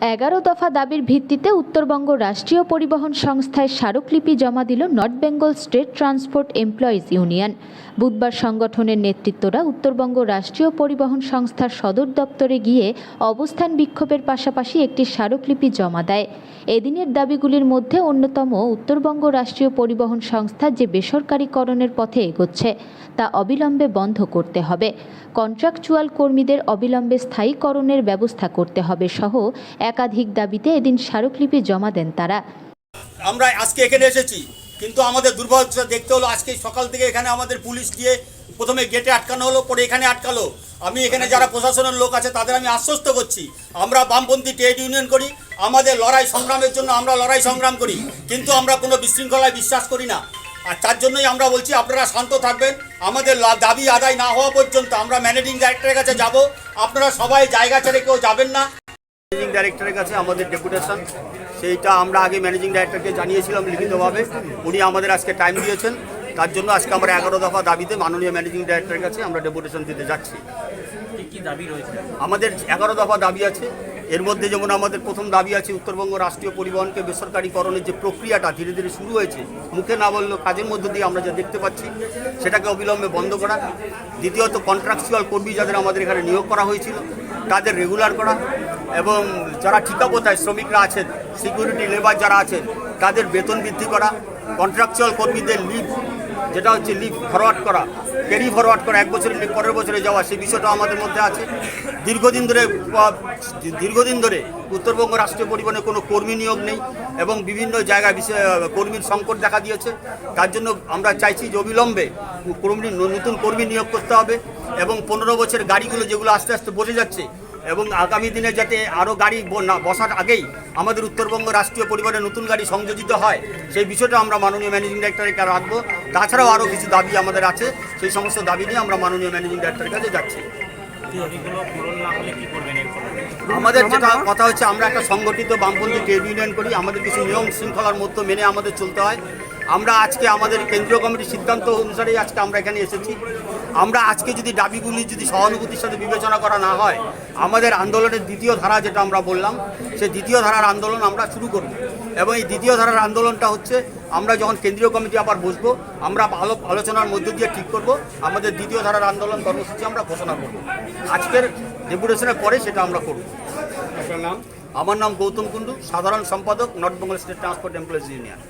এগারো দফা দাবির ভিত্তিতে উত্তরবঙ্গ রাষ্ট্রীয় পরিবহন সংস্থায় স্মারকলিপি জমা দিল North Bengal State Transport Employees Union. বুধবার সংগঠনের নেতৃত্বরা উত্তরবঙ্গ রাষ্ট্রীয় পরিবহন সংস্থার সদর দপ্তরে গিয়ে অবস্থান বিক্ষোভের পাশাপাশি একটি স্মারকলিপি জমা দেয়। এদিনের দাবিগুলির মধ্যে অন্যতম উত্তরবঙ্গ রাষ্ট্রীয় পরিবহন সংস্থা যে বেসরকারীকরণের পথে এগোচ্ছে, তা অবিলম্বে বন্ধ করতে হবে। কন্ট্রাকচুয়াল কর্মীদের অবিলম্বে স্থায়ীকরণের ব্যবস্থা করতে হবে সহ একাধিক দাবিতে এদিন স্মারকলিপি জমা দেন তারা। আমরা আজকে এখানে এসেছি, কিন্তু আমাদের দুর্ভাগ্য দেখতে হলো, আজকে সকাল থেকে এখানে আমাদের পুলিশ গিয়ে প্রথমে গেটে আটকানো হলো, পরে এখানে আটকালো। আমি এখানে যারা প্রশাসনের লোক আছে, তাদের আমি আশ্বস্ত করছি, আমরা বামপন্থী ট্রেড ইউনিয়ন করি, আমাদের লড়াই সংগ্রামের জন্য আমরা লড়াই সংগ্রাম করি, কিন্তু আমরা কোনো বিশৃঙ্খলায় বিশ্বাস করি না। আর তার জন্যই আমরা বলছি, আপনারা শান্ত থাকবেন, আমাদের দাবি আদায় না হওয়া পর্যন্ত আমরা ম্যানেজিং ডাইরেক্টরের কাছে যাব, আপনারা সবাই জায়গা ছেড়ে কেউ যাবেন না। ম্যানেজিং ডাইরেক্টরের কাছে আমাদের ডেপুটেশন সেইটা আমরা আগে ম্যানেজিং ডাইরেক্টরকে জানিয়েছিলাম লিখিতভাবে। উনি আমাদের আজকে টাইম দিয়েছেন। তার জন্য আজকে আমরা এগারো দফা দাবিতে মাননীয় ম্যানেজিং ডাইরেক্টরের কাছে আমরা ডেপুটেশন দিতে যাচ্ছি। কি কি দাবি রয়েছে? আমাদের এগারো দফা দাবি আছে। এর মধ্যে যেমন আমাদের প্রথম দাবি আছে উত্তরবঙ্গ রাষ্ট্রীয় পরিবহনকে বেসরকারীকরণের যে প্রক্রিয়াটা ধীরে ধীরে শুরু হয়েছে মুখে না বললেও কাজের মধ্যে দিয়ে আমরা যা দেখতে পাচ্ছি সেটাকে অবিলম্বে বন্ধ করা। দ্বিতীয়ত কন্ট্রাকচুয়াল কর্মী যাদের আমাদের এখানে নিয়োগ করা হয়েছিল তাদের রেগুলার করা। এবং যারা ঠিকাপোতায় শ্রমিকরা আছেন সিকিউরিটি লেবার যারা আছেন, তাদের বেতন বৃদ্ধি করা কন্ট্রাকচুয়াল কর্মীদের লিভ যেটা হচ্ছে লিভ ফরওয়ার্ড করা ক্যারি ফরওয়ার্ড করা, এক বছরের লিভ পরের বছরে যাওয়া, সেই বিষয়টা আমাদের মধ্যে আছে। দীর্ঘদিন ধরে দীর্ঘদিন ধরে উত্তরবঙ্গ রাষ্ট্রীয় পরিবহনে কোনো কর্মী নিয়োগ নেই এবং বিভিন্ন জায়গায় কর্মীর সংকট দেখা দিয়েছে। তার জন্য আমরা চাইছি যে অবিলম্বে কর্মী, নতুন কর্মী নিয়োগ করতে হবে এবং পনেরো বছর গাড়িগুলো যেগুলো আস্তে আস্তে বসে যাচ্ছে এবং আগামী দিনে যাতে আরও গাড়ি না, বসার আগেই আমাদের উত্তরবঙ্গ রাষ্ট্রীয় পরিবারে নতুন গাড়ি সংযোজিত হয়, সেই বিষয়টা আমরা মাননীয় ম্যানেজিং ডাইরেক্টরকে রাখব। তাছাড়াও আরও কিছু দাবি আমাদের আছে, সেই সমস্ত দাবি নিয়ে আমরা মাননীয় ম্যানেজিং ডাইরেক্টরের কাছে যাচ্ছি। আমাদের যেটা কথা হচ্ছে, আমরা একটা সংগঠিত বামপন্থী ট্রেড ইউনিয়ন করি, আমাদের কিছু নিয়ম শৃঙ্খলার মধ্যে মেনে আমাদের চলতে হয়। আমরা আজকে আমাদের কেন্দ্রীয় কমিটির সিদ্ধান্ত অনুসারেই আজকে আমরা এখানে এসেছি। আমরা আজকে যদি দাবিগুলি যদি সহানুভূতির সাথে বিবেচনা করা না হয় আমাদের আন্দোলনের দ্বিতীয় ধারা যেটা আমরা বললাম সেই দ্বিতীয় ধারার আন্দোলন আমরা শুরু করব। এবং এই দ্বিতীয় ধারার আন্দোলনটা হচ্ছে আমরা যখন কেন্দ্রীয় কমিটি আবার বসবো আমরা ভালো আলোচনার মধ্যে দিয়ে ঠিক করব আমাদের দ্বিতীয় ধারার আন্দোলন কর্মসূচি আমরা ঘোষণা করব। আজকের ডেপুটেশনের পরে সেটা আমরা করব। আপনার নাম? আমার নাম গৌতম কুণ্ডু সাধারণ সম্পাদক North Bengal State Transport Employees Union.